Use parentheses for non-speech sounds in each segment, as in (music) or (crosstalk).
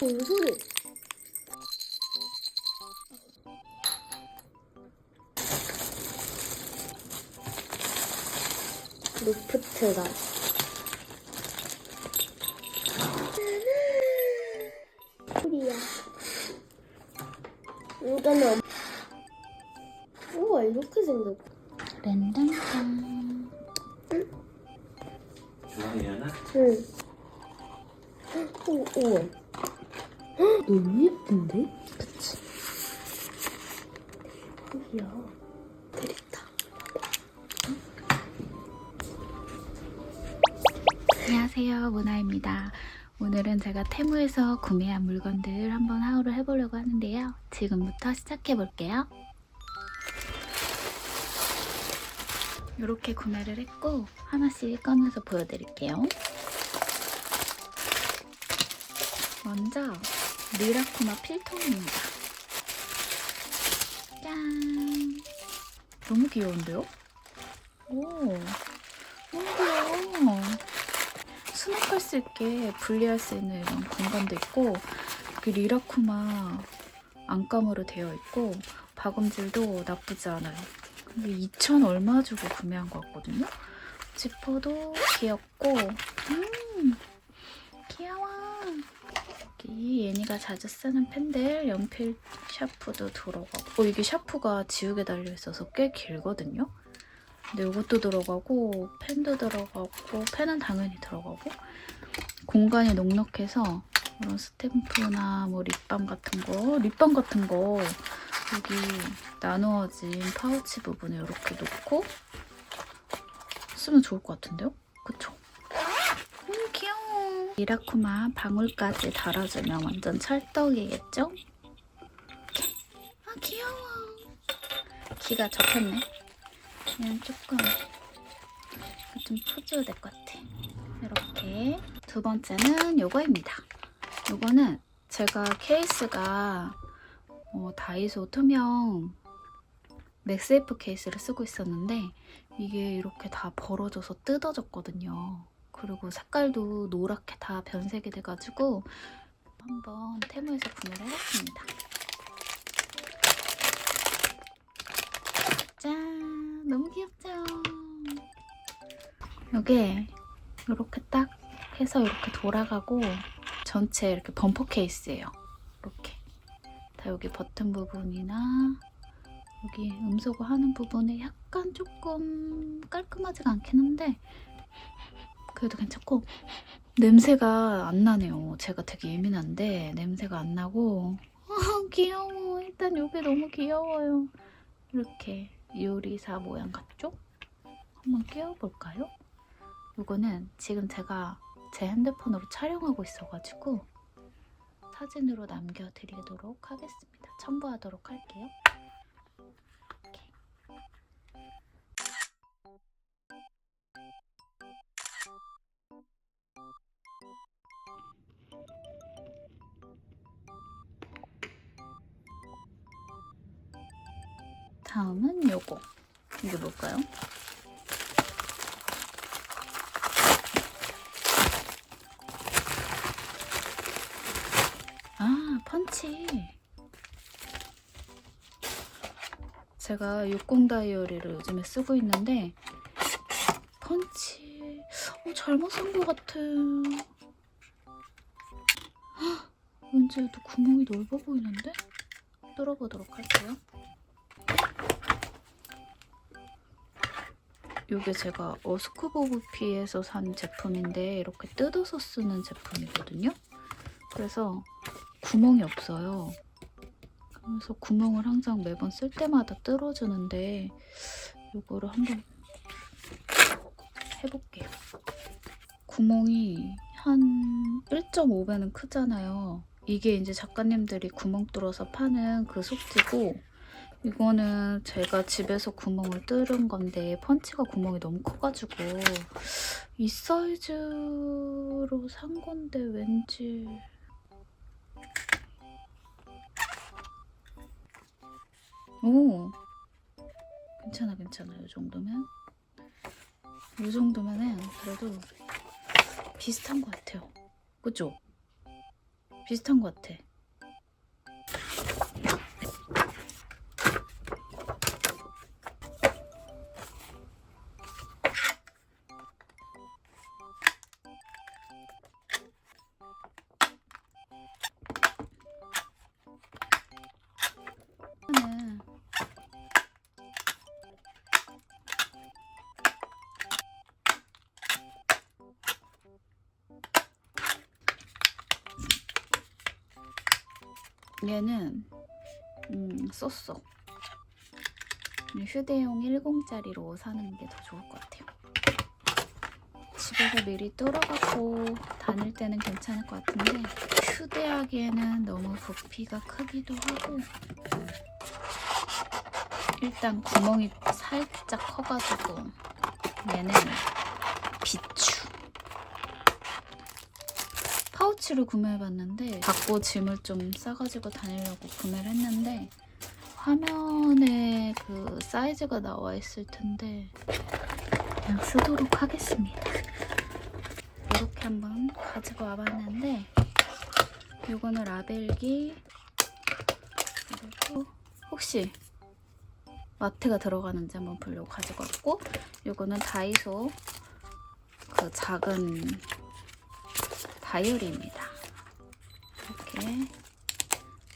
무슨 소리? 루프트가 소리야. 이거는 우와 이렇게 생겼. 랜덤짱. 좋아해야나? 응. 오, 우와. 헉, 너무 예쁜데? 그치? 이야. 그립다. 안녕하세요, 모나입니다. 오늘은 제가 테무에서 구매한 물건들 한번 하울을 해보려고 하는데요. 지금부터 시작해 볼게요. 이렇게 구매를 했고 하나씩 꺼내서 보여드릴게요. 먼저 미라쿠마 필통입니다. 짠! 너무 귀여운데요? 오, 너무 귀여워. 수납할 수 있게 분리할 수 있는 이런 공간도 있고 여기 리라쿠마 안감으로 되어 있고 박음질도 나쁘지 않아요. 이게 2천 얼마 주고 구매한 것 같거든요. 지퍼도 귀엽고 음 귀여워. 여기 예니가 자주 쓰는 펜들 연필 샤프도 들어가고 어, 이게 샤프가 지우개 달려 있어서 꽤 길거든요. 근데 이것도 들어가고 펜도 들어가고 펜은 당연히 들어가고 공간이 넉넉해서 이런 스탬프나 뭐 립밤 같은 거 립밤 같은 거 여기 나누어진 파우치 부분에 이렇게 놓고 쓰면 좋을 것 같은데요? 그쵸? 음 귀여워 미라쿠마 방울까지 달아주면 완전 찰떡이겠죠? 아 귀여워 귀가 접혔네 그냥 조금 좀 풀어줘야 될 것 같아. 이렇게 두 번째는 요거입니다. 요거는 제가 케이스가 어, 다이소 투명 맥세이프 케이스를 쓰고 있었는데 이게 이렇게 다 벌어져서 뜯어졌거든요. 그리고 색깔도 노랗게 다 변색이 돼가지고 한번 테무에서 구매를 해봤습니다. 짠! 너무 귀엽죠? 이게 이렇게 딱 해서 이렇게 돌아가고 전체 이렇게 범퍼 케이스예요. 여기 버튼 부분이나 여기 음소거 하는 부분에 약간 조금 깔끔하지가 않긴 한데 그래도 괜찮고 냄새가 안 나네요. 제가 되게 예민한데 냄새가 안 나고 아, 귀여워. 일단 이게 너무 귀여워요. 이렇게 요리사 모양 같죠? 한번 끼워볼까요? 이거는 지금 제가 제 핸드폰으로 촬영하고 있어가지고 사진으로 남겨드리도록 하겠습니다. 첨부하도록 할게요. 다음은 요거. 이게 뭘까요? 아, 펀치. 제가 60 다이어리를 요즘에 쓰고 있는데 펀치 어, 잘못 산 것 같아. 헉, 왠지 또 구멍이 넓어 보이는데? 뚫어보도록 할게요. 이게 제가 어스쿠버브피에서 산 제품인데 이렇게 뜯어서 쓰는 제품이거든요. 그래서 구멍이 없어요. 그래서 구멍을 항상 매번 쓸 때마다 뚫어주는데 이거를 한번 해볼게요. 구멍이 한 1.5배는 크잖아요. 이게 이제 작가님들이 구멍 뚫어서 파는 그 속지고 이거는 제가 집에서 구멍을 뚫은 건데 펀치가 구멍이 너무 커가지고 이 사이즈로 산 건데 왠지 오. 괜찮아 괜찮아. 이 정도면. 이 정도면은 그래도 비슷한 것 같아요. 그죠? 비슷한 것 같아 얘는 음, 썼어. 휴대용 10짜리로 사는 게 더 좋을 것 같아요. 집에서 미리 뚫어갖고 다닐 때는 괜찮을 것 같은데 휴대하기에는 너무 부피가 크기도 하고 일단 구멍이 살짝 커가지고 얘는 비추 파우치를 구매해봤는데 갖고 짐을 좀 싸가지고 다니려고 구매를 했는데 화면에 그 사이즈가 나와 있을 텐데 그냥 쓰도록 하겠습니다. 이렇게 한번 가지고 와봤는데 이거는 라벨기 그리고 혹시 마트가 들어가는지 한번 보려고 가지고 왔고 이거는 다이소 그 작은 다이어리입니다. 이렇게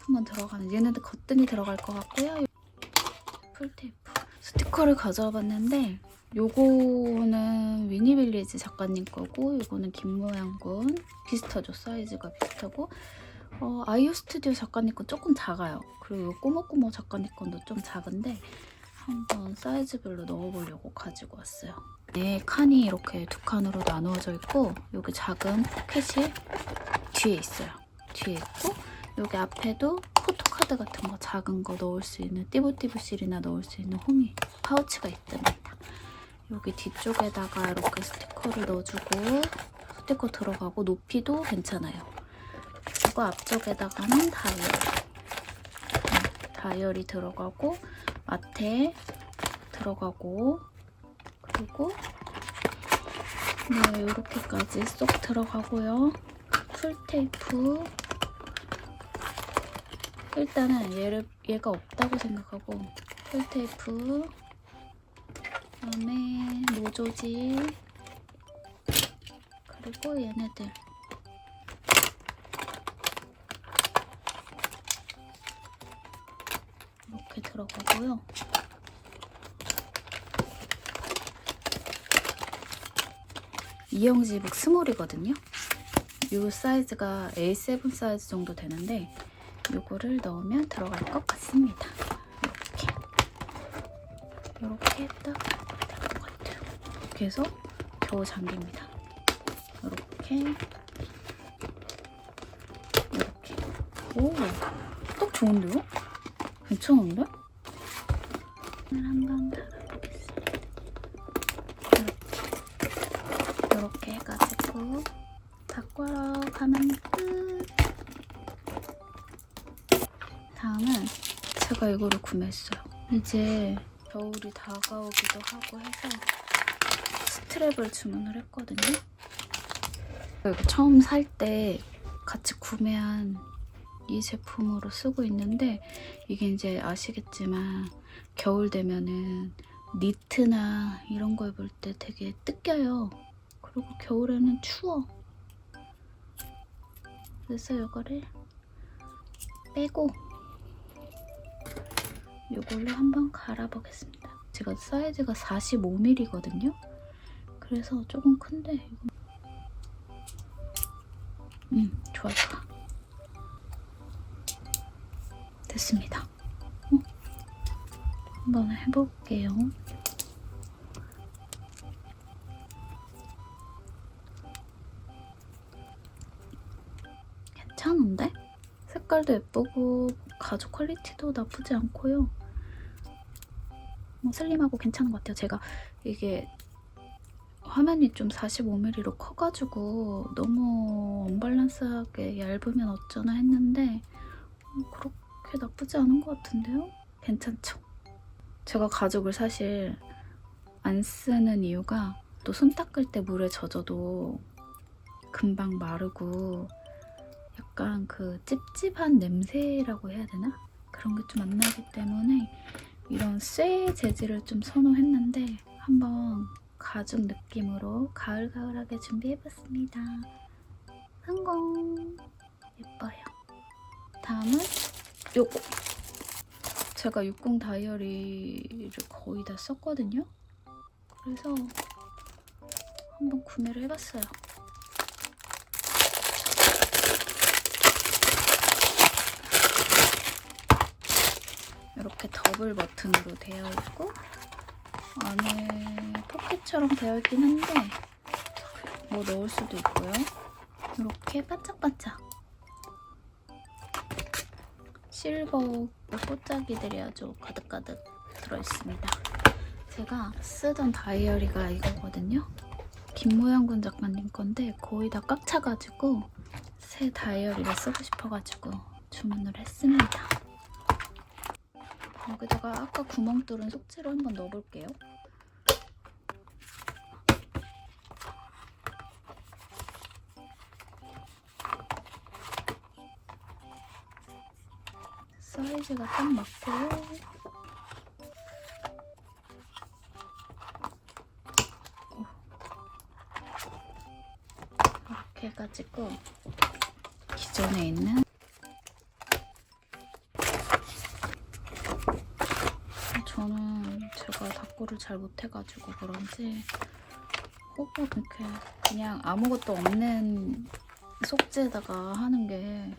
한번 들어가는 얘네들 거뜬히 들어갈 것 같고요. 풀테이프 스티커를 가져와 봤는데 요거는 위니빌리지 작가님 거고 요거는 김모양군 비슷하죠 사이즈가 비슷하고 어, 아이유 스튜디오 작가님 건 조금 작아요 그리고 요 꼬모꼬모 작가님 건도 좀 작은데 한번 사이즈별로 넣어보려고 가지고 왔어요 네 칸이 이렇게 두 칸으로 나누어져 있고 여기 작은 포켓이 뒤에 있어요 뒤에 있고 여기 앞에도 포토카드 같은 거 작은 거 넣을 수 있는 띠부띠부실이나 넣을 수 있는 홈이 파우치가 있답니다 여기 뒤쪽에다가 이렇게 스티커를 넣어주고 스티커 들어가고 높이도 괜찮아요. 그리고 앞쪽에다가는 다이어리. 음, 다이어리 들어가고 마테 들어가고 그리고 네 이렇게까지 쏙 들어가고요. 풀테이프. 일단은 얘를 얘가 없다고 생각하고 풀테이프. 그다음에 노조지 그리고 얘네들 이렇게 들어가고요. 이영지북 스몰이거든요. 이 사이즈가 A7 사이즈 정도 되는데 이거를 넣으면 들어갈 것 같습니다. 이렇게 이렇게 딱 될 것 같아요. 이렇게 해서 겨우 잠깁니다. 이렇게 이렇게 오, 딱 좋은데요? 괜찮은데? 한번 달아보겠습니다. 이렇게 이렇게 해가지고 바꿔러 가면 끝. 다음은 제가 이거를 구매했어요. 이제 겨울이 다가오기도 하고 해서 스트랩을 주문을 했거든요. 이거 처음 살 때 같이 구매한 이 제품으로 쓰고 있는데 이게 이제 아시겠지만 겨울 되면은 니트나 이런 거 입을 때 되게 뜯겨요. 그리고 겨울에는 추워. 그래서 이거를 빼고 이걸로 한번 갈아보겠습니다. 제가 사이즈가 45mm거든요. 그래서 조금 큰데 음 좋아 좋 아 됐습니다. 어? 한번 해볼게요. 괜찮은데? 색깔도 예쁘고 가죽 퀄리티도 나쁘지 않고요. 뭐 슬림하고 괜찮은 것 같아요. 제가 이게 화면이 좀 45mm로 커가지고 너무 언밸런스하게 얇으면 어쩌나 했는데 어, 그렇게 나쁘지 않은 것 같은데요? 괜찮죠? 제가 가죽을 사실 안 쓰는 이유가 또 손 닦을 때 물에 젖어도 금방 마르고 약간 그 찝찝한 냄새라고 해야 되나? 그런 게 좀 안 나기 때문에 이런 쇠 재질을 좀 선호했는데 한번 가죽 느낌으로 가을가을하게 준비해봤습니다. 성공! 예뻐요. 다음은 요거. 제가 60 다이어리를 거의 다 썼거든요. 그래서 한번 구매를 해봤어요. 이렇게 더블 버튼으로 되어 있고 안에 포켓처럼 되어 있긴 한데 뭐 넣을 수도 있고요. 이렇게 반짝반짝 실버 꽃자기들이 아주 가득가득 들어있습니다. 제가 쓰던 다이어리가 이거거든요. 김모양군 작가님 건데 거의 다 꽉 차가지고 새 다이어리를 쓰고 싶어가지고 주문을 했습니다. 여기다가 아까 구멍 뚫은 속재로 한번 넣어볼게요. 사이즈가 딱 맞고요. 이렇게 해가지고 기존에 있는 저는 제가 닭고를 잘 못해가지고 그런지 호흡 이렇게 그냥 아무것도 없는 속지에다가 하는 게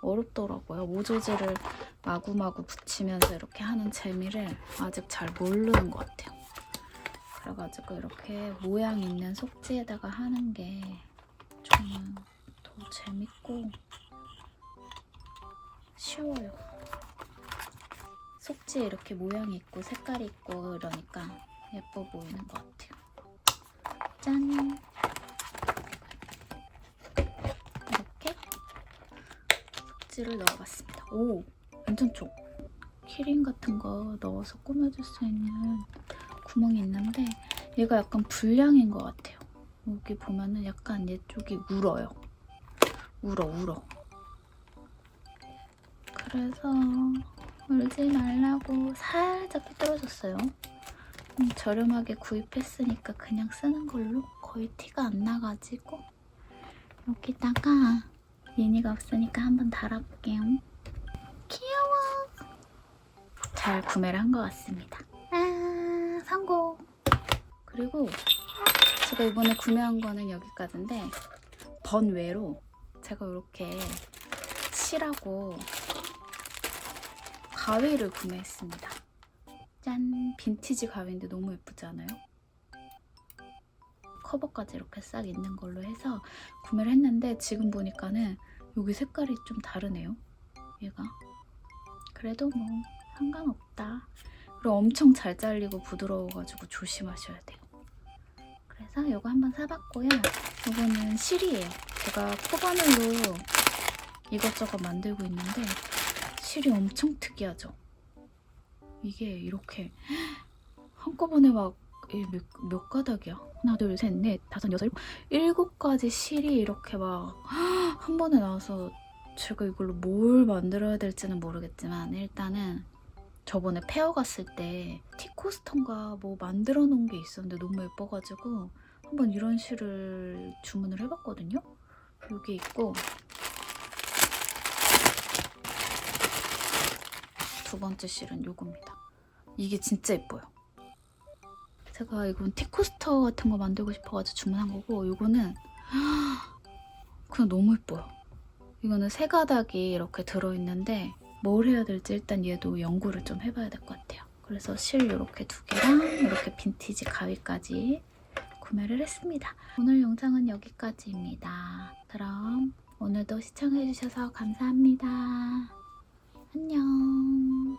어렵더라고요. 모조지를 마구마구 붙이면서 이렇게 하는 재미를 아직 잘 모르는 것 같아요. 그래가지고 이렇게 모양 있는 속지에다가 하는 게 저는 더 재밌고 쉬워요. 속지에 이렇게 모양이 있고 색깔이 있고 이러니까 예뻐 보이는 것 같아요. 짠! 이렇게 속지를 넣어봤습니다. 오! 괜찮죠? 키링 같은 거 넣어서 꾸며줄 수 있는 구멍이 있는데 얘가 약간 불량인 것 같아요. 여기 보면은 약간 얘 쪽이 울어요. 울어, 울어. 그래서 울지 말라고 살짝 삐뚤어졌어요. 음, 저렴하게 구입했으니까 그냥 쓰는 걸로 거의 티가 안 나가지고 여기다가 미니가 없으니까 한번 달아볼게요. 귀여워. 잘 구매를 한 것 같습니다. 아, 성공. 그리고 제가 이번에 구매한 거는 여기까지인데 번외로 제가 이렇게 실하고 가위를 구매했습니다. 짠! 빈티지 가위인데 너무 예쁘지 않아요? 커버까지 이렇게 싹 있는 걸로 해서 구매를 했는데 지금 보니까는 여기 색깔이 좀 다르네요. 얘가. 그래도 뭐 상관없다. 그리고 엄청 잘 잘리고 부드러워가지고 조심하셔야 돼요. 그래서 이거 한번 사봤고요. 이거는 실이에요. 제가 코바늘로 이것저것 만들고 있는데 실이 엄청 특이하죠? 이게 이렇게 한꺼번에 막 몇, 몇 가닥이야? 하나, 둘, 셋, 넷, 다섯, 여섯, 일곱, 일곱 가지 실이 이렇게 막 한 번에 나와서 제가 이걸로 뭘 만들어야 될지는 모르겠지만 일단은 저번에 페어 갔을 때 티코스턴가 뭐 만들어 놓은 게 있었는데 너무 예뻐가지고 한번 이런 실을 주문을 해봤거든요. 여기 있고 두 번째 실은 요겁니다. 이게 진짜 예뻐요. 제가 이건 티코스터 같은 거 만들고 싶어가지고 주문한 거고 이거는 (gasps) 그냥 너무 예뻐요. 이거는 세 가닥이 이렇게 들어있는데 뭘 해야 될지 일단 얘도 연구를 좀 해봐야 될 것 같아요. 그래서 실 이렇게 두 개랑 이렇게 빈티지 가위까지 구매를 했습니다. 오늘 영상은 여기까지입니다. 그럼 오늘도 시청해주셔서 감사합니다. 안녕.